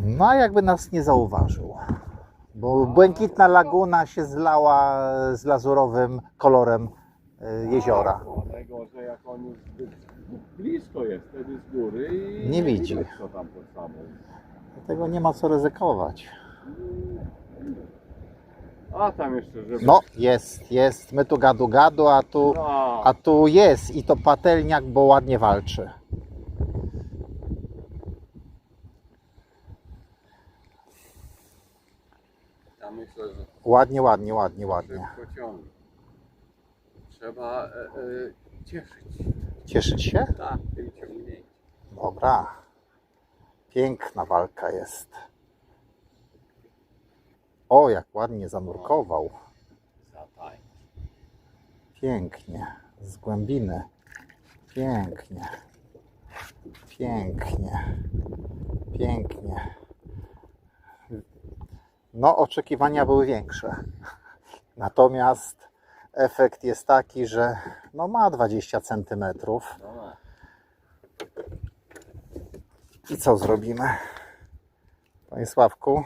No jakby nas nie zauważył. Bo błękitna laguna się zlała z lazurowym kolorem y, jeziora. Że jak on już zbyt blisko jest wtedy z góry i Nie widzi. widać, co tam pod samą. Dlatego nie ma co ryzykować. A tam jeszcze, żeby... No, jest, jest. My tu gadu gadu, a tu, No, a tu jest i to patelniak, bo ładnie walczy. Ja myślę, że Ładnie, ładnie, ładnie, ładnie. szybko ciągnie. Trzeba e, e, cieszyć Cieszyć się? tak, tym ciągnięciem. Dobra. Piękna walka jest. O, jak ładnie zanurkował. Zataj. Pięknie. Z głębiny. Pięknie. Pięknie. Pięknie. No, oczekiwania były większe. Natomiast efekt jest taki, że no ma 20 centymetrów. Dobra. I co zrobimy? Panie Sławku,